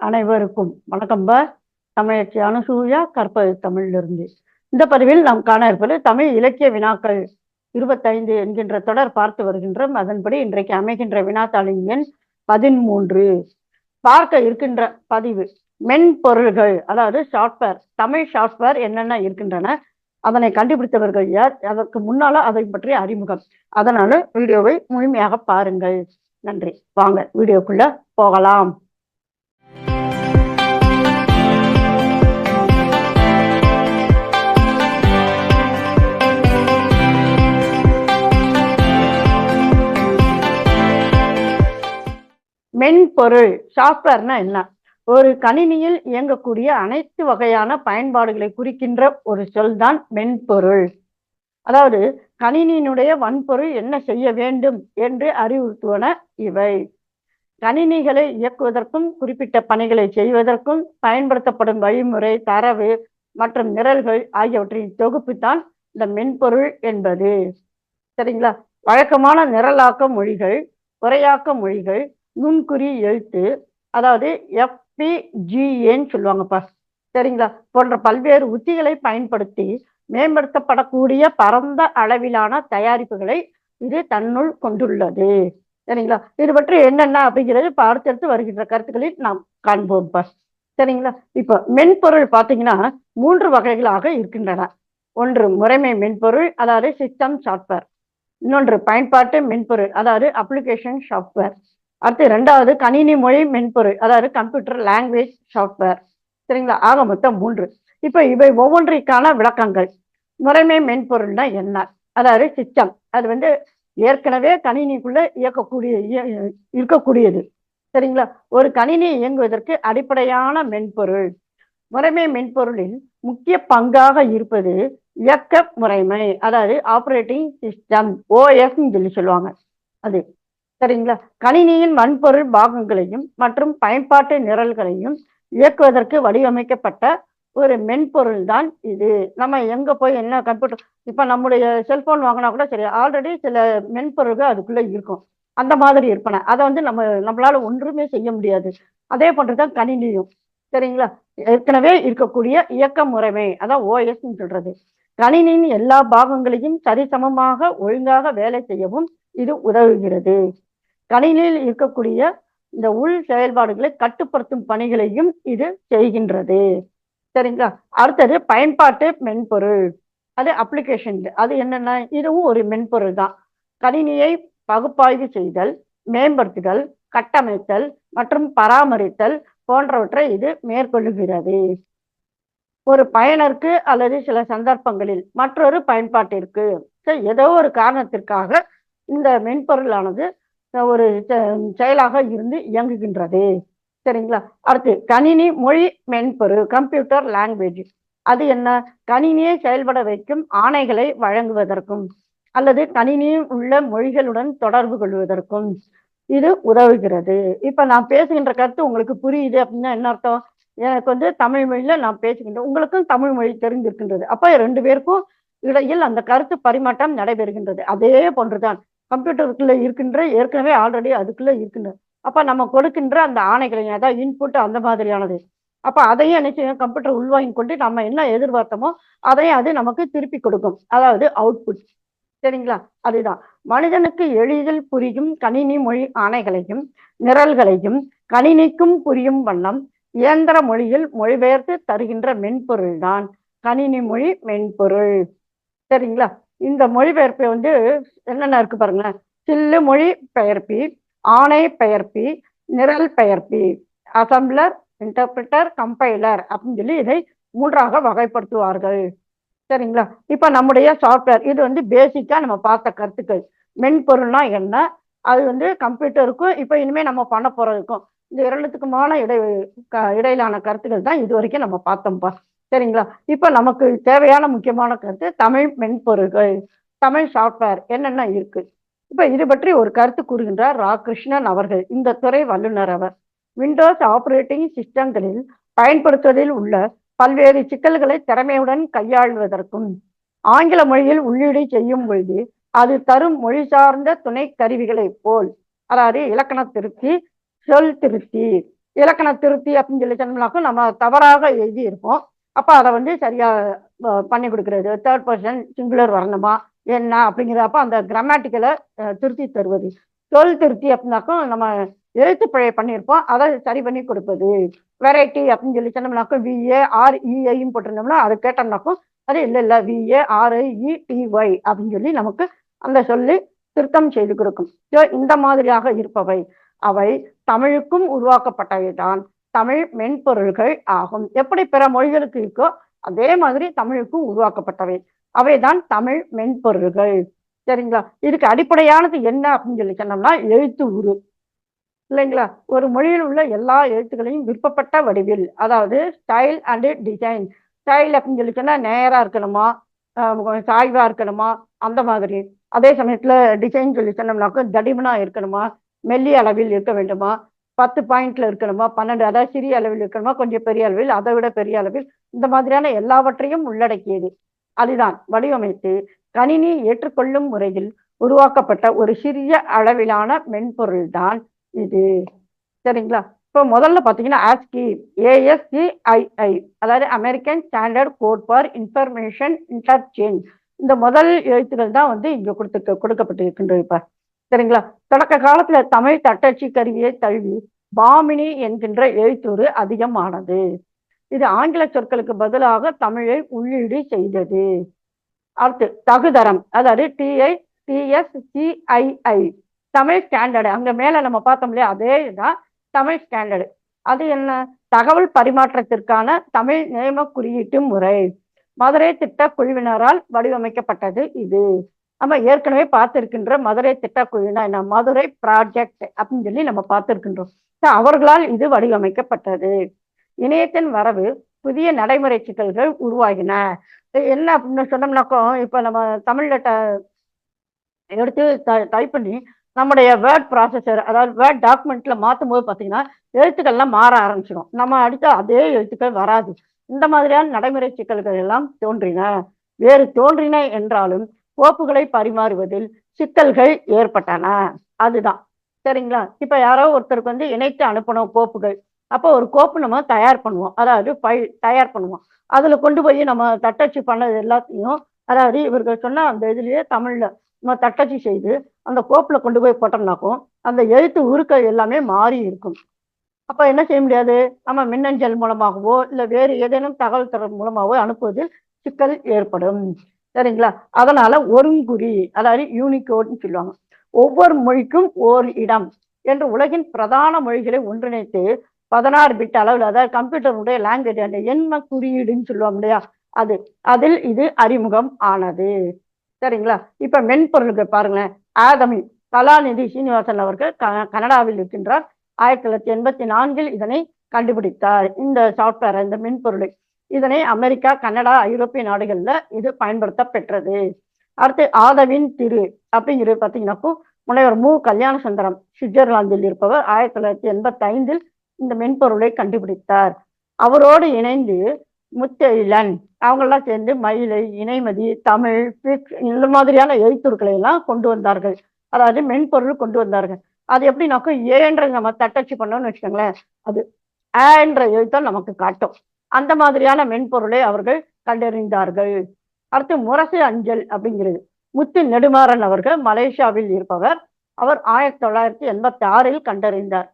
அனைவருக்கும் வணக்கம் பா. தமிழச்சி அனுசூயா கற்பது தமிழிலிருந்து. இந்த பதிவில் நாம் காண இருப்பது தமிழ் இலக்கிய வினாக்கள் இருபத்தைந்து என்கின்ற தொடர் பார்த்து வருகின்றோம். அதன்படி இன்றைக்கு அமைகின்ற வினாத்தாளின் எண் பதிமூன்று பார்க்க இருக்கின்ற பதிவு மென்பொருள்கள் அதாவது சாஃப்ட்வேர் தமிழ் சாஃப்ட்வேர் என்னென்ன இருக்கின்றன அதனை கண்டுபிடித்தவர்கள் யார் அதற்கு முன்னால அதை பற்றி அறிமுகம். அதனால வீடியோவை முழுமையாக பாருங்கள். நன்றி. வாங்க வீடியோக்குள்ள போகலாம். மென்பொருள் சாஃப்ட்வேர்னா என்ன? ஒரு கணினியில் இயங்கக்கூடிய அனைத்து வகையான பயன்பாடுகளை குறிக்கின்ற ஒரு சொல் தான் மென்பொருள். அதாவது கணினியினுடைய வன்பொருள் என்ன செய்ய வேண்டும் என்று அறிவுறுத்துவன இவை. கணினிகளை இயக்குவதற்கும் குறிப்பிட்ட பணிகளை செய்வதற்கும் பயன்படுத்தப்படும் வழிமுறை தரவு மற்றும் நிரல்கள் ஆகியவற்றின் தொகுப்பு தான் இந்த மென்பொருள் என்பது. சரிங்களா? வழக்கமான நிரலாக்க மொழிகள் உரையாக்க மொழிகள் நுண்குறி எழுத்து அதாவது எஃபிஜிஏன்னு சொல்லுவாங்கப்பா சரிங்களா? போன்ற பல்வேறு உத்திகளை பயன்படுத்தி மேம்படுத்தப்படக்கூடிய பரந்த அளவிலான தயாரிப்புகளை இது தன்னுள் கொண்டுள்ளது. சரிங்களா? இது பற்றி என்னென்ன அப்படிங்கிறது இப்போ அடுத்தடுத்து வருகின்ற கருத்துக்களில் நாம் காண்போம்ப்பா சரிங்களா? இப்போ மென்பொருள் பார்த்தீங்கன்னா மூன்று வகைகளாக இருக்கின்றன. ஒன்று முறைமை மென்பொருள் அதாவது சிஸ்டம் சாஃப்ட்வேர் இன்னொன்று பயன்பாட்டு மென்பொருள் அதாவது அப்ளிகேஷன் சாஃப்ட்வேர் அடுத்து ரெண்டாவது கணினி மொழி மென்பொருள் அதாவது கம்ப்யூட்டர் லாங்குவேஜ் சாஃப்ட்வேர் சரிங்களா? ஆக மொத்தம் மூன்று. இப்போ இவை ஒவ்வொன்றிற்கான விளக்கங்கள். முறைமை மென்பொருள்னா என்ன? அதாவது சிஸ்டம் அது வந்து ஏற்கனவே கணினிக்குள்ள இயக்கக்கூடிய இருக்கக்கூடியது. சரிங்களா? ஒரு கணினி இயங்குவதற்கு அடிப்படையான மென்பொருள். முறைமை மென்பொருளில் முக்கிய பங்காக இருப்பது இயக்க முறைமை அதாவது ஆப்ரேட்டிங் சிஸ்டம் ஓஎஃப்னு சொல்லி சொல்லுவாங்க. அது சரிங்களா? கணினியின் வன்பொருள் பாகங்களையும் மற்றும் பயன்பாட்டு நிரல்களையும் இயக்குவதற்கு வடிவமைக்கப்பட்ட ஒரு மென்பொருள் தான் இது. நம்ம எங்க போய் என்ன கம்ப்யூட்டர் இப்ப நம்முடைய செல்போன் வாங்கினா கூட சரி ஆல்ரெடி சில மென்பொருள்கள் அதுக்குள்ள இருக்கும். அந்த மாதிரி இருப்பன. அதை வந்து நம்ம நம்மளால ஒன்றுமே செய்ய முடியாது. அதே போன்றுதான் கணினியும். சரிங்களா? ஏற்கனவே இருக்கக்கூடிய இயக்க முறைமை அதான் ஓஎஸ்ன்னு சொல்றது. கணினியின் எல்லா பாகங்களையும் சரிசமமாக ஒழுங்காக வேலை செய்யவும் இது உதவுகிறது. கணினியில் இருக்கக்கூடிய இந்த உள் செயல்பாடுகளை கட்டுப்படுத்தும் பணிகளையும் இது செய்கின்றது. சரிங்களா? அடுத்தது பயன்பாட்டு மென்பொருள். அது அப்ளிகேஷன் அது என்னென்ன இதுவும் ஒரு மென்பொருள் தான். கணினியை பகுப்பாய்வு செய்தல் மேம்படுத்துதல் கட்டமைத்தல் மற்றும் பராமரித்தல் போன்றவற்றை இது மேற்கொள்ளுகிறது. ஒரு பயனருக்கு அல்லது சில சந்தர்ப்பங்களில் மற்றொரு பயன்பாட்டிற்கு. ஏதோ ஒரு காரணத்திற்காக இந்த மென்பொருளானது ஒரு செயலாக இருந்து இயங்குகின்றது. சரிங்களா? அடுத்து கணினி மொழி மென்பொரு கம்ப்யூட்டர் லாங்குவேஜ் அது என்ன? கணினியை செயல்பட வைக்கும் ஆணைகளை வழங்குவதற்கும் அல்லது கணினியில் உள்ள மொழிகளுடன் தொடர்பு கொள்வதற்கும் இது உதவுகிறது. இப்ப நான் பேசுகின்ற கருத்து உங்களுக்கு புரியுது அப்படின்னா என்ன அர்த்தம்? எனக்கு வந்து தமிழ் மொழியில நான் பேசுகின்றேன் உங்களுக்கும் தமிழ் மொழி தெரிந்திருக்கின்றது. அப்ப ரெண்டு பேருக்கும் இடையில் அந்த கருத்து பரிமாற்றம் நடைபெறுகின்றது. அதே போன்றுதான். கம்ப்யூட்டருக்குள்ளே இருக்கின்ற ஏற்கனவே ஆல்ரெடி அதுக்குள்ளே இருக்கின்ற. அப்ப நம்ம கொடுக்கின்ற அந்த ஆணைகளை அதாவது இன்புட் அந்த மாதிரியானது. அப்போ அதையும் என்ன கம்ப்யூட்டர் உள்வாங்கி கொண்டு நம்ம என்ன எதிர்பார்த்தோமோ அதையும் அது நமக்கு திருப்பி கொடுக்கும். அதாவது அவுட்புட் சரிங்களா? அதுதான். மனிதனுக்கு எளிதில் புரியும் கணினி மொழி ஆணைகளையும் நிரல்களையும் கணினிக்கும் புரியும் வண்ணம் இயந்திர மொழியில் மொழிபெயர்த்து தருகின்ற மென்பொருள் தான் கணினி மொழி மென்பொருள். சரிங்களா? இந்த மொழிபெயர்ப்பு வந்து என்னென்ன இருக்கு பாருங்களேன். சில்லு மொழி பெயர்ப்பி ஆணை பெயர்ப்பி நிரல் பெயர்ப்பி அசம்பிளர் இன்டர்பிரிட்டர் கம்பைலர் அப்படின்னு சொல்லி இதை மூன்றாக வகைப்படுத்துவார்கள். சரிங்களா? இப்போ நம்முடைய சாஃப்ட்வேர் இது வந்து பேசிக்காக நம்ம பார்த்த கருத்துக்கள். மென்பொருள்னா என்ன? அது வந்து கம்ப்யூட்டருக்கும் இப்போ இனிமேல் நம்ம பண்ண போகிறதுக்கும் இந்த இரண்டுத்துக்குமான இடை இடையிலான கருத்துக்கள் தான் இது வரைக்கும் நம்ம பார்த்தோம்ப்பா சரிங்களா? இப்போ நமக்கு தேவையான முக்கியமான கருத்து தமிழ் மென்பொருள்கள் தமிழ் சாஃப்ட்வேர் என்னென்ன இருக்கு? இப்போ இது பற்றி ஒரு கருத்து கூறுகின்றார் ரா கிருஷ்ணன் அவர்கள் இந்த துறை வல்லுநர் அவர். விண்டோஸ் ஆப்ரேட்டிங் சிஸ்டங்களில் பயன்படுத்துவதில் உள்ள பல்வேறு சிக்கல்களை திறமையுடன் கையாள்வதற்கும் ஆங்கில மொழியில் உள்ளீடு செய்யும் பொழுது அது தரும் மொழி சார்ந்த துணை கருவிகளைப் போல் அதாவது இலக்கண திருத்தி சொல் திருத்தி. இலக்கண திருத்தி அப்படின்னு சொல்லி சொன்னோம்னாக்கும் நம்ம தவறாக எழுதியிருப்போம். அப்போ அதை வந்து சரியா பண்ணி கொடுக்கறது. தேர்ட் பர்சன் சிங்குலர் வரணுமா? என்ன? அப்படிங்கிறப்ப அந்த கிராமட்டிக்கலை திருத்தி தருவது. சொல் திருத்தி அப்படின்னாக்கும் நம்ம எழுத்து பிழை பண்ணியிருப்போம். அதை சரி பண்ணி கொடுப்பது. வெரைட்டி அப்படின்னு சொல்லி சொன்னோம்னாக்கும் விஏ ஆர் இஐயும் போட்டிருந்தோம்னா அது கேட்டோம்னாக்கும் அது இல்லை இல்லை. விஏ ஆர்ஐஇ டிஒய் அப்படின்னு சொல்லி நமக்கு அந்த சொல்லி திருத்தம் செய்து கொடுக்கும். ஸோ இந்த மாதிரியாக இருப்பவை. அவை தமிழுக்கும் உருவாக்கப்பட்டவை தான் தமிழ் மென்பொருள்கள் ஆகும். எப்படி பிற மொழிகளுக்கு இருக்கோ அதே மாதிரி தமிழுக்கும் உருவாக்கப்பட்டவை. அவைதான் தமிழ் மென்பொருள்கள். சரிங்களா? இதுக்கு அடிப்படையானது என்ன அப்படின்னு சொல்லி சொன்னோம்னா எழுத்து உரு. இல்லைங்களா? ஒரு மொழியில் உள்ள எல்லா எழுத்துக்களையும் விருப்பப்பட்ட வடிவில் அதாவது ஸ்டைல் அண்டு டிசைன் ஸ்டைல் அப்படின்னு சொல்லி சொன்னா நேரா இருக்கணுமா சாய்வா இருக்கணுமா அந்த மாதிரி. அதே சமயத்துல டிசைன் சொல்லி சொன்னோம்னாக்க தடிமனா இருக்கணுமா மெல்லிய அளவில் இருக்க வேண்டுமா பத்து பாயிண்ட்ல இருக்கணுமா? பன்னெண்டு. அதாவது சிறிய அளவில் இருக்கணுமா? கொஞ்சம் பெரிய அளவில் அதை விட பெரிய அளவில். இந்த மாதிரியான எல்லாவற்றையும் உள்ளடக்கியது. அதுதான் வடிவமைத்து கணினி ஏற்றுக்கொள்ளும் முறையில் உருவாக்கப்பட்ட ஒரு சிறிய அளவிலான மென்பொருள் தான் இது. சரிங்களா? இப்போ முதல்ல பார்த்தீங்கன்னா ASCII A S C I I அதாவது American standard code for information interchange இந்த முதல் எழுத்துக்கள் தான் வந்து இங்க கொடுத்து கொடுக்கப்பட்டிருக்கின்றது இப்போ சரிங்களா? தொடக்க காலத்துல தமிழ் தட்டச்சு கருவியை தழுவி பாமினி என்கின்ற எழுத்துரு அதிகமானது. இது ஆங்கில சொற்களுக்கு பதிலாக தமிழை உள்ளீடு செய்தது. அடுத்து தகுதரம். அதாவது டிஐ டிஎஸ்சிஐஐ தமிழ் ஸ்டாண்டர்டு அங்க மேல நம்ம பார்த்தோம் இல்லையா? அதே தான் தமிழ் ஸ்டாண்டர்டு அது என்ன? தகவல் பரிமாற்றத்திற்கான தமிழ் நியம குறியீட்டு முறை. மதுரை திட்ட குழுவினரால் வடிவமைக்கப்பட்டது இது. நம்ம ஏற்கனவே பார்த்திருக்கின்ற மதுரை திட்டக்குழுனா என்ன? மதுரை ப்ராஜெக்ட் அப்படின்னு சொல்லி நம்ம பார்த்திருக்கின்றோம். அவர்களால் இது வடிவமைக்கப்பட்டது. இணையத்தின் வரவு புதிய நடைமுறை சிக்கல்கள் உருவாகின. என்ன அப்படின்னு சொன்னோம்னாக்கோ இப்போ நம்ம தமிழ்ல ட எடுத்து டைப் பண்ணி நம்முடைய வேர்ட் ப்ராசஸர் அதாவது வேர்ட் டாக்குமெண்ட்ல மாற்றும் போது பார்த்தீங்கன்னா எழுத்துக்கள்லாம் மாற ஆரம்பிச்சிடும் நம்ம அடித்த அதே எழுத்துக்கள் வராது. இந்த மாதிரியான நடைமுறை சிக்கல்கள் எல்லாம் தோன்றின. வேறு தோன்றின என்றாலும் கோப்புகளை பரிமாறுவதில் சிக்கல்கள் ஏற்பட்டன. அதுதான். சரிங்களா? இப்ப யாரோ ஒருத்தருக்கு வந்து இணைத்து அனுப்பணும் கோப்புகள். அப்போ ஒரு கோப்பு நம்ம தயார் பண்ணுவோம். அதாவது ஃபைல் தயார் பண்ணுவோம். அதுல கொண்டு போய் நம்ம தட்டச்சு பண்ணது எல்லாத்தையும் அதாவது இவர்கள் சொன்ன அந்த இதுலயே தமிழ்ல நம்ம தட்டச்சு செய்து அந்த கோப்புல கொண்டு போய் போட்டோம்னாக்கும் அந்த எழுத்து உருக்கள் எல்லாமே மாறி இருக்கும். அப்ப என்ன செய்ய முடியாது? நம்ம மின்னஞ்சல் மூலமாகவோ இல்ல வேறு ஏதேனும் தகவல் தொடர்பு மூலமாகவோ அனுப்புவதில் சிக்கல் ஏற்படும். சரிங்களா? அதனால ஒருங்குறி அதாவது யூனிகோட்னு சொல்லுவாங்க. ஒவ்வொரு மொழிக்கும் ஓர் இடம் என்று உலகின் பிரதான மொழிகளை ஒன்றிணைத்து பதினாறு பிட் அளவில் அதாவது கம்ப்யூட்டருடைய லாங்குவேஜ் அந்த என்ன குறியீடுன்னு சொல்லுவாங்க இல்லையா? அது அதில் இது அறிமுகம் ஆனது. சரிங்களா? இப்ப மென்பொருளுக்கு பாருங்களேன். ஆதமி கலாநிதி சீனிவாசன் அவர்கள் க- கனடாவில் இருக்கின்றார். ஆயிரத்தி தொள்ளாயிரத்தி எண்பத்தி நான்கில் இதனை கண்டுபிடித்தார். இந்த சாஃப்ட்வேர் இந்த மென்பொருளை. இதனை அமெரிக்கா கனடா ஐரோப்பிய நாடுகள்ல இது பயன்படுத்த பெற்றது அடுத்து ஆதவின் திரு அப்படிங்கிறது பார்த்தீங்கன்னாக்கோ முனைவர் மு. கல்யாண சுந்தரம் சுவிட்சர்லாந்தில் இருப்பவர். ஆயிரத்தி தொள்ளாயிரத்தி எண்பத்தி ஐந்தில் இந்த மென்பொருளை கண்டுபிடித்தார். அவரோடு இணைந்து முத்தெழிலன் அவங்கெல்லாம் சேர்ந்து மயிலை இணைமதி தமிழ் பிக் இந்த மாதிரியான எழுத்துருக்களை எல்லாம் கொண்டு வந்தார்கள். அதாவது மென்பொருள் கொண்டு வந்தார்கள். அது எப்படின்னாக்கா ஏன்ற நம்ம தட்டச்சு பண்ணோம்னு வச்சுக்கோங்களேன். அது ஏன்ற எழுத்தம் நமக்கு காட்டும். அந்த மாதிரியான மென்பொருளை அவர்கள் கண்டறிந்தார்கள். அடுத்து முரசு அஞ்சல் அப்படிங்கிறது. முத்து நெடுமாறன் அவர்கள் மலேசியாவில் இருப்பவர். அவர் ஆயிரத்தி தொள்ளாயிரத்தி எண்பத்தி ஆறில் கண்டறிந்தார்.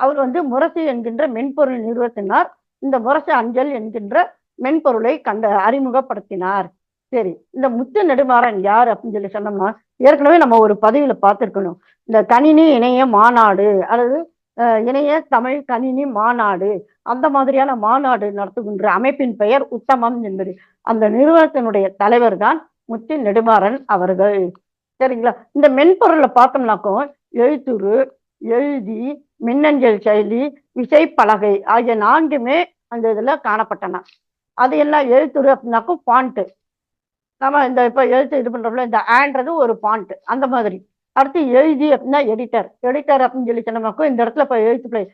அவர் வந்து முரசு என்கின்ற மென்பொருள் நிறுவத்தினார். இந்த முரசு அஞ்சல் என்கின்ற மென்பொருளை கண்ட அறிமுகப்படுத்தினார். சரி இந்த முத்து நெடுமாறன் யார் அப்படின்னு சொல்லி சொன்னோம்னா ஏற்கனவே நம்ம ஒரு பதிவுல பார்த்துருக்கணும். இந்த கணினி இணைய மாநாடு அல்லது இணைய தமிழ் கணினி மாநாடு. அந்த மாதிரியான மாநாடு நடத்துகின்ற அமைப்பின் பெயர் உத்தமம் என்பது. அந்த நிறுவனத்தினுடைய தலைவர் தான் முத்தி நெடுமாறன் அவர்கள். சரிங்களா? இந்த மென்பொருளை பார்த்தோம்னாக்கோ எழுத்துரு எழுதி மின்னஞ்சல் செயலி விசைப்பலகை ஆகிய நான்குமே அந்த இதுல காணப்பட்டன. அது என்ன எழுத்துரு அப்படின்னாக்கோ பாண்ட்டு நம்ம இந்த இப்போ எழுத்து இது பண்ணுறோம்ல இந்த ஆன்றது ஒரு பாண்ட்டு அந்த மாதிரி. அடுத்து எழுதி அப்படின்னா எடிட்டர் எடிட்டர் அப்படின்னு சொல்லி சொன்னமாக்கும் இந்த இடத்துல இப்போ எழுத்து பிள்ளை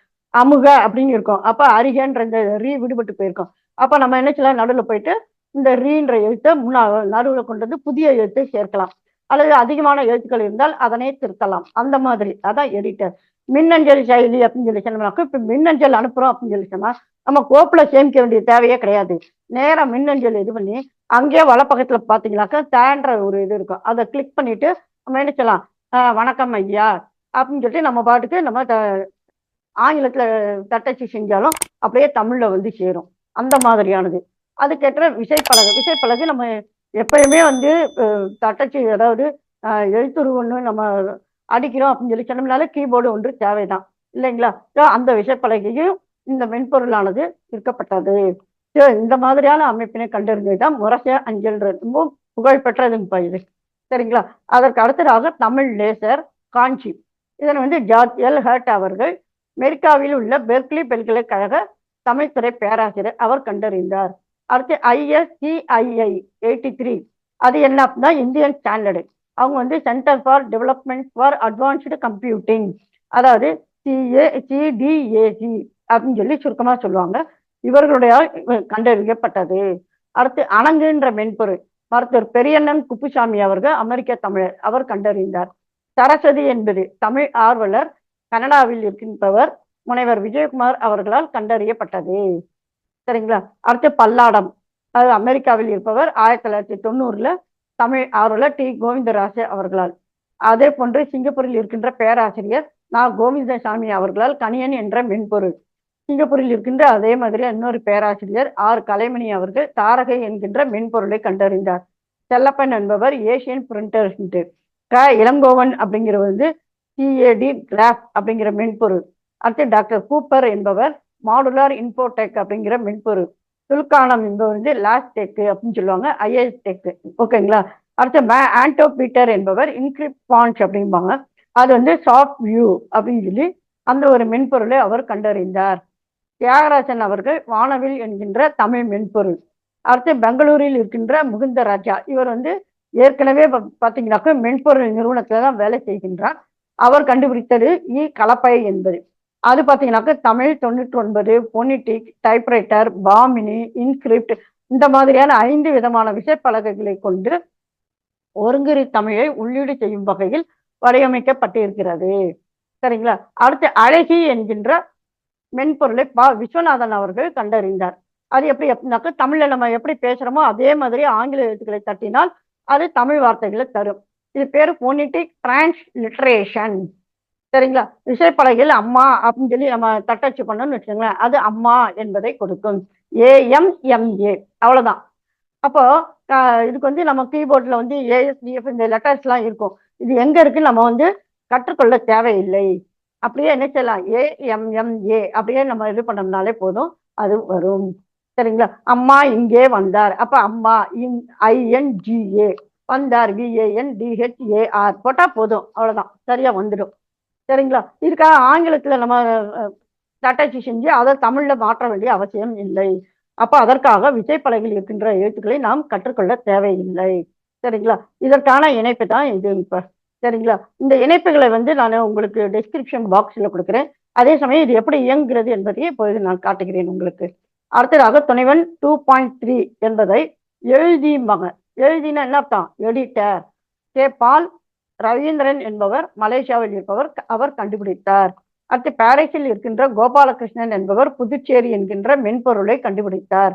அமுக அப்படின்னு இருக்கும். அப்போ அரிகன்ற இந்த ரீ விடுபட்டு போயிருக்கோம். அப்போ நம்ம என்ன செய்யலாம்? நடுவில் போயிட்டு இந்த ரீன்ற எழுத்தை முன்னா நடுவில் கொண்டு வந்து புதிய எழுத்தை சேர்க்கலாம். அல்லது அதிகமான எழுத்துக்கள் இருந்தால் அதனை திருத்தலாம். அந்த மாதிரி. அதான் எடிட்டர் மின்னஞ்சல் செயலி அப்படின்னு சொல்லி சொன்னோம்னாக்கா இப்போ மின்னஞ்சல் அனுப்புகிறோம் அப்படின்னு சொல்லி சொன்னால் நம்ம கோப்பில் சேமிக்க வேண்டிய தேவையே கிடையாது. நேராக மின்னஞ்சல் இது பண்ணி அங்கேயே வலப்பக்கத்தில் பார்த்தீங்கன்னாக்கா தேன்ற ஒரு இது இருக்கும். அதை கிளிக் பண்ணிட்டு நம்ம என்ன சொல்லலாம் வணக்கம் ஐயா. அப்படின்னு சொல்லிட்டு நம்ம பாட்டுக்கு நம்ம த- ஆங்கிலத்தில் தட்டச்சு செஞ்சாலும் அப்படியே தமிழில் வந்து சேரும். அந்த மாதிரியானது. அதுக்கேற்ற விசைப்பலகை விசைப்பலகை நம்ம எப்பயுமே வந்து தட்டச்சு அதாவது எழுத்துரு ஒன்று நம்ம அடிக்கிறோம் அப்படின்னு சொல்லி சொன்னோம்னால கீபோர்டு ஒன்று தேவைதான். இல்லைங்களா? So, அந்த விசைப்பலகையும் இந்த மென்பொருளானது இருக்கப்பட்டது So, இந்த மாதிரியான அமைப்பினை கண்டறிஞ்சது தான் முரச அஞ்சல் ரொம்ப புகழ்பெற்றதுங்கப்பா இது சரிங்களா? அதற்கு அடுத்ததாக தமிழ் லேசர் காஞ்சி. இதனை வந்து ஜார்ஜ் எல். ஹர்ட் அவர்கள் அமெரிக்காவில் உள்ள பெர்க்லி பல்கலைக்கழக தமிழ்துறை பேராசிரியர் அவர் கண்டறிந்தார். அடுத்து ஐஎஸ்சிஐஐ எயிட்டி த்ரீ அது என்ன அப்படின்னா இந்தியன் ஸ்டாண்டர்டு. அவங்க வந்து centre for development for advanced computing அதாவது C A C D A C அப்படின்னு சொல்லி சுருக்கமாக சொல்லுவாங்க. இவர்களுடைய கண்டறியப்பட்டது. அடுத்து அணங்குன்ற மென்பொருள். மருத்துவர் பெரியண்ணன் குப்புசாமி அவர்கள் அமெரிக்க தமிழர். அவர் கண்டறிந்தார். சரஸ்வதி என்பது தமிழ் ஆர்வலர் கனடாவில் இருக்கின்றவர் முனைவர் விஜயகுமார் அவர்களால் கண்டறியப்பட்டது. சரிங்களா? அடுத்து பல்லாடம். அது அமெரிக்காவில் இருப்பவர் ஆயிரத்தி தொள்ளாயிரத்தி தொண்ணூறுல தமிழ் ஆர்வலர் டி. கோவிந்தராஜ அவர்களால். அதே போன்று சிங்கப்பூரில் இருக்கின்ற பேராசிரியர் நா. கோவிந்தசாமி அவர்களால் கணியன் என்ற மென்பொருள். சிங்கப்பூரில் இருக்கின்ற அதே மாதிரி இன்னொரு பேராசிரியர் ஆர் கலைமணி அவர்கள் தாரகை என்கின்ற மென்பொருளை கண்டறிந்தார். செல்லப்பன் என்பவர் ஏசியன் பிரிண்டர் க. இளங்கோவன் அப்படிங்கிறவர் வந்து சிஏடி கிராஃப் அப்படிங்கிற மென்பொருள். அடுத்து டாக்டர் கூப்பர் என்பவர் மாடுலார் இன்ஃபோடெக் அப்படிங்கிற மென்பொருள். துல்கானம் என்பவர் வந்து லாஸ்ட் டெக் அப்படின்னு சொல்லுவாங்க ஐஎஸ் டெக் ஓகேங்களா அடுத்து மே ஆண்டோ பீட்டர் என்பவர் இன்கிரிப்ட் பான்ச் அப்படிம்பாங்க. அது வந்து சாஃப்ட் வியூ அப்படின்னு சொல்லி அந்த ஒரு மென்பொருளை அவர் கண்டறிந்தார். தியாகராஜன் அவர்கள் வானவில் என்கின்ற தமிழ் மென்பொருள். அடுத்து பெங்களூரில் இருக்கின்ற முகுந்த ராஜா. இவர் வந்து ஏற்கனவே பார்த்தீங்கன்னாக்க பாத்தீங்கன்னாக்கா மென்பொருள் நிறுவனத்துல தான் வேலை செய்கின்றார். அவர் கண்டுபிடித்தது இ. கலப்பை என்பது. அது பாத்தீங்கன்னாக்கா தமிழ் தொண்ணூற்றி ஒன்பது பொனிட்டிக் டைப்ரைட்டர் பாமினி இன்கிரிப்ட் இந்த மாதிரியான ஐந்து விதமான விசைப்பலகைகளை கொண்டு ஒருங்கிரி தமிழை உள்ளீடு செய்யும் வகையில் வடிவமைக்கப்பட்டிருக்கிறது. சரிங்களா? அடுத்து அழகி என்கின்ற மென்பொருளை பா விஸ்வநாதன் அவர்கள் கண்டறிந்தார். அது எப்படி எப்படினாக்க தமிழ்ல நம்ம எப்படி பேசுறோமோ அதே மாதிரி ஆங்கில எழுத்துக்களை தட்டினால் அது தமிழ் வார்த்தைகளை தரும். இது பேரு போனிட்டிக் டிரான்ஸ்லிட்ரேஷன் சரிங்களா? விசைப்பலகையில் அம்மா அப்படின்னு சொல்லி நம்ம தட்டச்சு பண்ணோம்னு வச்சுக்கோங்களேன். அது அம்மா என்பதை கொடுக்கும். ஏஎம்எம்ஏ அவ்வளவுதான். அப்போ இதுக்கு வந்து நம்ம கீபோர்ட்ல வந்து ஏஎஸ்டிஎஃப் இந்த லெட்டர்ஸ்லாம் இருக்கும். இது எங்க இருக்குன்னு நம்ம வந்து கற்றுக்கொள்ள தேவையில்லை. அப்படியே என்ன செய்யலாம்? ஏஎம்எம்ஏ அப்படியே நம்ம இது பண்ணோம்னாலே போதும் அது வரும். சரிங்களா? அம்மா இங்கே வந்தார். அப்ப அம்மா இன் ஐஎன்ஜிஏ வந்தார். விஏஎன் டிஹெச்ஏஆர் போட்டா போதும். அவ்வளவுதான். சரியா வந்துடும். சரிங்களா? இதுக்காக ஆங்கிலத்துல நம்ம அஹ், தட்டச்சு செஞ்சு அதை தமிழ்ல மாற்ற வேண்டிய அவசியம் இல்லை. அப்ப அதற்காக விசைப்பலகையில் இருக்கின்ற எழுத்துக்களை நாம் கற்றுக்கொள்ள தேவையில்லை. சரிங்களா? இதற்கான இணைப்பு தான் இது இப்ப. சரிங்களா? இந்த இணைப்புகளை வந்து நான் உங்களுக்கு டிஸ்கிரிப்ஷன் பாக்ஸில் கொடுக்குறேன். அதே சமயம் இது எப்படி இயங்குகிறது என்பதையே இப்போது நான் காட்டுகிறேன் உங்களுக்கு. அடுத்ததாக துணைவன் டூ பாயிண்ட் த்ரீ என்பதை எழுதிம்பாங்க எழுதினா என்ன அர்த்தம்? எடிட்டர் கே பால் ரவீந்திரன் என்பவர் மலேசியாவில் இருப்பவர் அவர் கண்டுபிடித்தார். அடுத்து பாரிஸில் இருக்கின்ற கோபாலகிருஷ்ணன் என்பவர் புதுச்சேரி என்கின்ற மென்பொருளை கண்டுபிடித்தார்.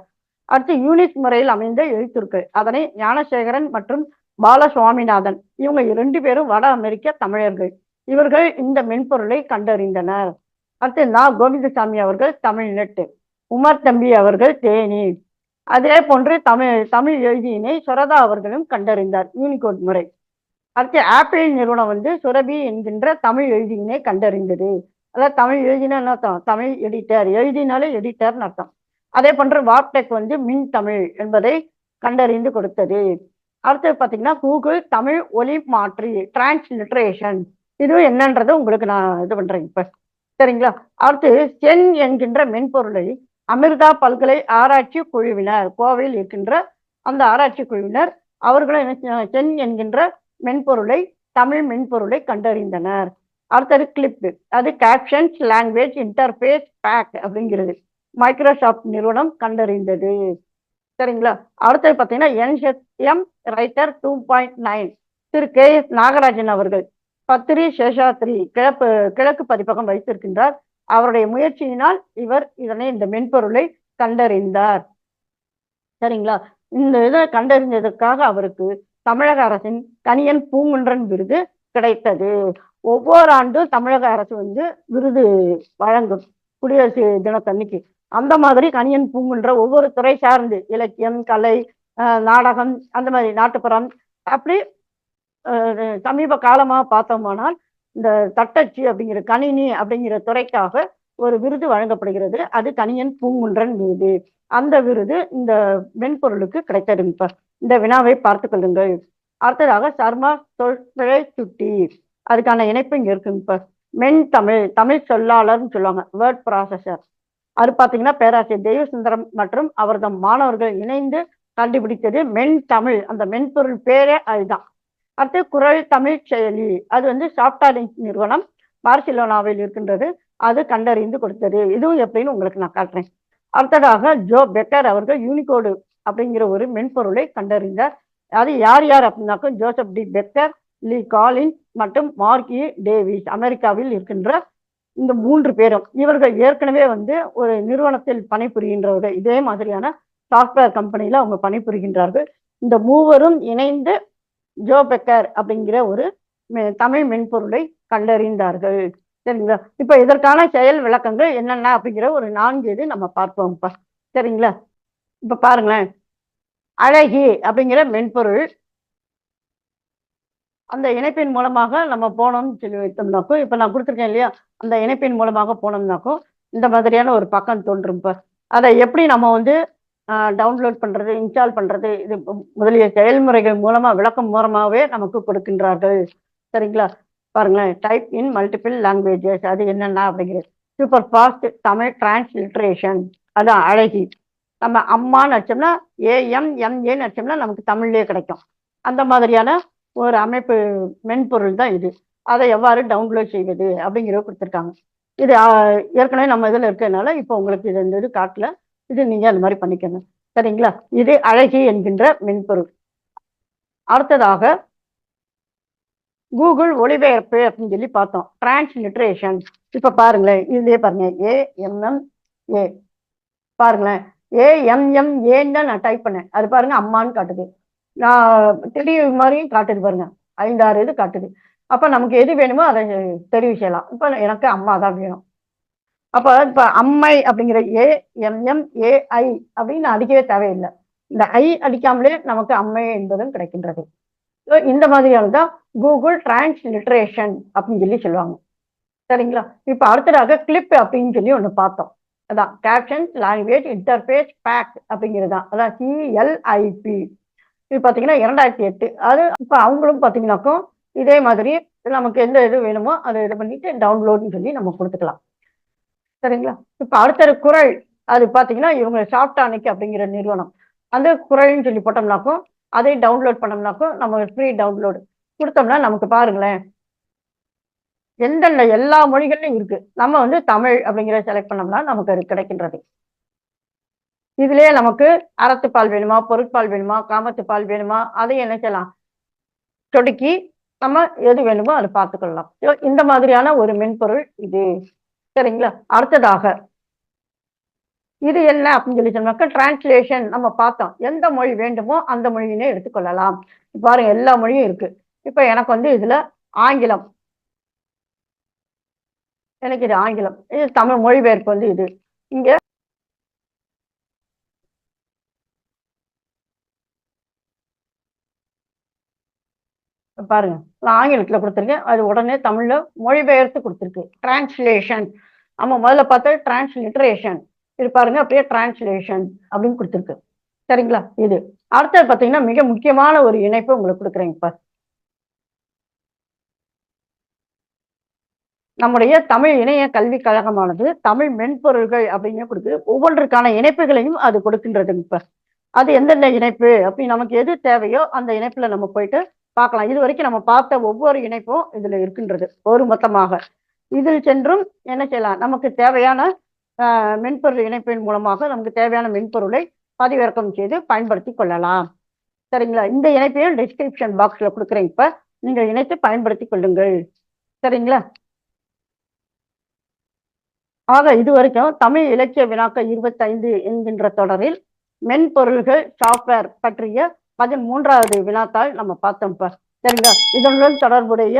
அடுத்து யூனிட் முறையில் அமைந்த எழுத்துருக்கள் அதனை ஞானசேகரன் மற்றும் பால சுவாமிநாதன் இவங்க இரண்டு பேரும் வட அமெரிக்க தமிழர்கள். இவர்கள் இந்த மென்பொருளை கண்டறிந்தனர். அடுத்து நா. கோவிந்தசாமி அவர்கள் தமிழ்நெட்டு உமர் தம்பி அவர்கள் தேனி. அதே போன்று தமிழ் தமிழ் எழுதியினை சுரதா அவர்களும் கண்டறிந்தார். யூனிகோட் முறை. அடுத்து ஆப்பிள் நிறுவனம் வந்து சுரபி என்கின்ற தமிழ் எழுதியினை கண்டறிந்தது. அதாவது தமிழ் எழுதினா அர்த்தம்? தமிழ் எடிட்டர். எழுதினாலே எடிட்டர்னு அர்த்தம். அதே போன்று வாப்டெக் வந்து மின் தமிழ் என்பதை கண்டறிந்து கொடுத்தது. அடுத்தது பார்த்தீங்கன்னா கூகுள் தமிழ் ஒலி மாற்றி டிரான்ஸ்லிட்ரேஷன் இதுவும் என்னன்றது உங்களுக்கு நான் இது பண்றேன் இப்ப. சரிங்களா? அடுத்து சென் என்கின்ற மென்பொருளை அமிர்தா பல்கலை ஆராய்ச்சி குழுவினர் கோவையில் இருக்கின்ற அந்த ஆராய்ச்சி குழுவினர் அவர்களும் என்ன சென் என்கின்ற மென்பொருளை தமிழ் மென்பொருளை கண்டறிந்தனர். அடுத்தது கிளிப் அது கேப்ஷன்ஸ் லாங்குவேஜ் இன்டர்ஃபேஸ் பேக் அப்படிங்கிறது. மைக்ரோசாஃப்ட் நிறுவனம் கண்டறிந்தது. சரிங்களா? அடுத்தது பார்த்தீங்கன்னா NHM writer two point nine திரு கே எஸ் நாகராஜன் அவர்கள் பத்திரி சேஷாத்ரி கிழக்கு கிழக்கு பதிப்பகம் வைத்திருக்கின்றார். அவருடைய முயற்சியினால் இவர் இதனை இந்த மென்பொருளை கண்டறிந்தார். சரிங்களா? இந்த இதை கண்டறிந்ததற்காக அவருக்கு தமிழக அரசின் கனியன் பூங்குன்றன் விருது கிடைத்தது. ஒவ்வொரு ஆண்டும் தமிழக அரசு வந்து விருது வழங்கும். குடியரசு தினத்தன்னைக்கு. அந்த மாதிரி கணியன் பூங்குன்ற ஒவ்வொரு துறை சார்ந்து இலக்கியம் கலை நாடகம் அந்த மாதிரி நாட்டுப்புறம் அப்படி சமீப காலமா பார்த்தோமானால் இந்த தட்டச்சு அப்படிங்கிற கணினி அப்படிங்கிற துறைக்காக ஒரு விருது வழங்கப்படுகிறது. அது கணியன் பூங்குன்றன் விருது அந்த விருது இந்த மென்பொருளுக்கு கிடைத்தது இப்ப. இந்த வினாவை பார்த்து கொள்ளுங்கள். அடுத்ததாக சர்மா தொழிற்பிழை சுட்டி. அதுக்கான இணைப்பு இங்க இருக்குங்க இப்ப. மென் தமிழ் தமிழ் சொல்லாளர்னு சொல்லுவாங்க வேர்ட் ப்ராசஸர் அது பார்த்தீங்கன்னா பேராசிரியர் தெய்வசுந்தரம் மற்றும் அவரது மாணவர்கள் இணைந்து கண்டுபிடித்தது மென் தமிழ். அந்த மென்பொருள் பேரே அதுதான். அடுத்து குரல் தமிழ் செயலி. அது வந்து சாஃப்ட்வேர் நிறுவனம் பார்சிலோனாவில் இருக்கின்றது. அது கண்டறிந்து கொடுத்தது. இதுவும் எப்படின்னு உங்களுக்கு நான் காட்டுறேன். அடுத்ததாக ஜோ பெக்கர் அவர்கள் யூனிகோடு அப்படிங்கிற ஒரு மென்பொருளை கண்டறிந்தார். அது யார் யார் அப்படின்னாக்கும் Joseph D Becker Lee Collins மற்றும் மார்கி டேவிஸ் அமெரிக்காவில் இருக்கின்ற இந்த மூன்று பேரும் இவர்கள் ஏற்கனவே வந்து ஒரு நிறுவனத்தில் பணிபுரிகின்றவர்கள். இதே மாதிரியான சாஃப்ட்வேர் கம்பெனியில் அவங்க பணிபுரிகின்றார்கள். இந்த மூவரும் இணைந்து ஜோ பெக்கர் அப்படிங்கிற ஒரு தமிழ் மென்பொருளை கண்டறிந்தார்கள். சரிங்களா? இப்ப இதற்கான செயல் விளக்கங்கள் என்னென்ன அப்படிங்கிற ஒரு நான்கு இது நம்ம பார்ப்போம்ப்பா. சரிங்களா? இப்ப பாருங்களேன். அழகி அப்படிங்கிற மென்பொருள். அந்த இணைப்பின் மூலமாக நம்ம போனோம்னு சொல்லி வைத்தோம்னாக்கோ இப்ப நான் கொடுத்துருக்கேன் இல்லையா? அந்த இணைப்பின் மூலமாக போனோம்னாக்கோ இந்த மாதிரியான ஒரு பக்கம் தோன்றும் இப்போ அதை எப்படி நம்ம வந்து டவுன்லோட் பண்றது இன்ஸ்டால் பண்றது இது முதலிய செயல்முறைகள் மூலமா விளக்கம் மூலமாகவே நமக்கு கொடுக்கின்றார்கள். சரிங்களா? பாருங்களேன். டைப் இன் மல்டிபிள் லாங்குவேஜஸ் அது என்னென்ன அப்படிங்கிறது சூப்பர் ஃபாஸ்ட் தமிழ் டிரான்ஸ்லிட்ரேஷன் அதான் அழகி. நம்ம அம்மான்னு அடிச்சோம்னா ஏஎம் எம்ஏன்னு அடிச்சோம்னா நமக்கு தமிழ்லேயே கிடைக்கும். அந்த மாதிரியான ஒரு அமைப்பு மென்பொருள் தான் இது. அதை எவ்வாறு டவுன்லோட் செய்வது அப்படிங்கிறத கொடுத்துருக்காங்க. இது ஏற்கனவே நம்ம இதில் இருக்கிறதுனால இப்போ உங்களுக்கு இது இந்த இது காட்டல. இது நீங்கள் அந்த மாதிரி பண்ணிக்கணும் சரிங்களா? இது அழகி என்கின்ற மென்பொருள். அடுத்ததாக கூகுள் ஒளிபெயர்ப்பு அப்படின்னு சொல்லி பார்த்தோம். டிரான்ஸ்லிட்ரேஷன் இப்போ பாருங்களேன். இதுலேயே பாருங்க. ஏஎம்எம் ஏ பாருங்களேன். ஏஎம்எம் ஏன்னு தான் நான் டைப் பண்ணேன். அது பாருங்க அம்மான்னு காட்டுது. நான் தெளிவு மாதிரியும் காட்டுது பாருங்க. ஐந்தாறு இது காட்டுது. அப்போ நமக்கு எது வேணுமோ அதை தெரிவு செய்யலாம். இப்போ எனக்கு அம்மா தான் வேணும். அப்போ இப்போ அம்மை அப்படிங்கிற ஏ எம்எம் ஏஐ அப்படின்னு அடிக்கவே தேவையில்லை. இந்த ஐ அடிக்காமலே நமக்கு அம்மை என்பதும் கிடைக்கின்றது. இந்த மாதிரியான தான் கூகுள் டிரான்ஸ்லிட்ரேஷன் அப்படின்னு சொல்லி சொல்லுவாங்க. சரிங்களா? இப்போ அடுத்ததாக கிளிப் அப்படின்னு சொல்லி ஒன்று பார்த்தோம். அதான் கேப்ஷன் லாங்குவேஜ் இன்டர்ஃபேஸ் பேக் அப்படிங்கிறது தான். அதான் சிஎல்ஐபி இது பார்த்தீங்கன்னா இரண்டாயிரத்தி எட்டு. அது இப்போ அவங்களும் பார்த்தீங்கன்னாக்கும் இதே மாதிரி நமக்கு எந்த இது வேணுமோ அதை இது பண்ணிட்டு டவுன்லோட்னு சொல்லி நம்ம கொடுத்துக்கலாம். சரிங்களா? இப்போ அடுத்தது குரல் அது பார்த்தீங்கன்னா இவங்க சாஃப்டானிக் அப்படிங்கிற நிறுவனம். அந்த குரல்னு சொல்லி போட்டோம்னாக்கும் அதை டவுன்லோட் பண்ணோம்னாக்கும் நம்ம ஃப்ரீ டவுன்லோடு கொடுத்தோம்னா நமக்கு பாருங்களேன். எந்தெந்த எல்லா மொழிகள்லையும் இருக்கு. நம்ம வந்து தமிழ் அப்படிங்கிற செலக்ட் பண்ணோம்னா நமக்கு அது கிடைக்கின்றது. இதுலயே நமக்கு அறத்துப்பால் வேணுமா பொருட்பால் வேணுமா காமத்துப்பால் வேணுமா அதை என்ன செய்யலாம்? சொடுக்கி நம்ம எது வேணுமோ அதை பார்த்துக்கொள்ளலாம். இந்த மாதிரியான ஒரு மென்பொருள் இது. சரிங்களா? அடுத்ததாக இது என்ன அப்படின்னு சொல்லி சொன்னாக்க டிரான்ஸ்லேஷன் நம்ம பார்த்தோம். எந்த மொழி வேண்டுமோ அந்த மொழியினே எடுத்துக்கொள்ளலாம். இப்ப பாருங்க எல்லா மொழியும் இருக்கு. இப்ப எனக்கு வந்து இதுல ஆங்கிலம். எனக்கு இது ஆங்கிலம். இது தமிழ் மொழிபெயர்ப்பு வந்து இது. இங்க பாருங்க நான் ஆங்கிலத்துல கொடுத்துருக்கேன். அது உடனே தமிழில் மொழிபெயர்த்து கொடுத்துருக்கு. டிரான்ஸ்லேஷன் நம்ம முதல்ல பார்த்தா டிரான்ஸ்லிட்ரேஷன் இது பாருங்க அப்படியே டிரான்ஸ்லேஷன் அப்படின்னு கொடுத்துருக்கு. சரிங்களா? இது. அடுத்தது பார்த்தீங்கன்னா மிக முக்கியமான ஒரு இணைப்பு உங்களுக்கு கொடுக்குறேன் இப்போ. நம்முடைய தமிழ் இணைய கல்விக் கழகமானது தமிழ் மென்பொருள்கள் அப்படின்னு கொடுக்குது. ஒவ்வொன்றுக்கான இணைப்புகளையும் அது கொடுக்கின்றது இப்போ. அது எந்தெந்த இணைப்பு அப்படி நமக்கு எது தேவையோ அந்த இணைப்புல நம்ம போயிட்டு பார்க்கலாம். இது வரைக்கும் நம்ம பார்த்த ஒவ்வொரு இணைப்பும் இதுல இருக்கின்றது ஒரு மொத்தமாக. இதில் சென்றும் என்ன செய்யலாம்? நமக்கு தேவையான ஆஹ், மென்பொருள் இணைப்பின் மூலமாக நமக்கு தேவையான மென்பொருளை பதிவிறக்கம் செய்து பயன்படுத்தி கொள்ளலாம். சரிங்களா? இந்த இணைப்பையும் டிஸ்கிரிப்ஷன் பாக்ஸ்ல கொடுக்குறேன். இப்ப நீங்கள் இணைத்து பயன்படுத்தி கொள்ளுங்கள். சரிங்களா? ஆக இதுவரைக்கும் தமிழ் இலக்கிய வினாக்கள் இருபத்தைந்து என்கின்ற தொடரில் மென்பொருள்கள் சாஃப்ட்வேர் பற்றிய பதிமூன்றாவது வினாத்தாள் நம்ம பார்த்தோம்ப்பா சரிங்களா? இதனுடன் தொடர்புடைய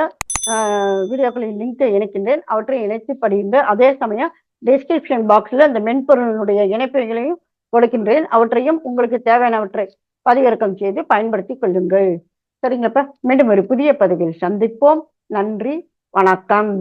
ஆஹ், வீடியோக்களின் லிங்கை இணைக்கின்றேன். அவற்றை இணைத்து படியுங்க அதே சமயம் டிஸ்கிரிப்ஷன் பாக்ஸில் இந்த மென்பொருளினுடைய இணைப்புகளையும் கொடுக்கின்றேன். அவற்றையும் உங்களுக்கு தேவையானவற்றை பதிவிறக்கம் செய்து பயன்படுத்திக் கொள்ளுங்கள். சரிங்கப்பா மீண்டும் ஒரு புதிய பதிவில் சந்திப்போம். நன்றி. வணக்கம்.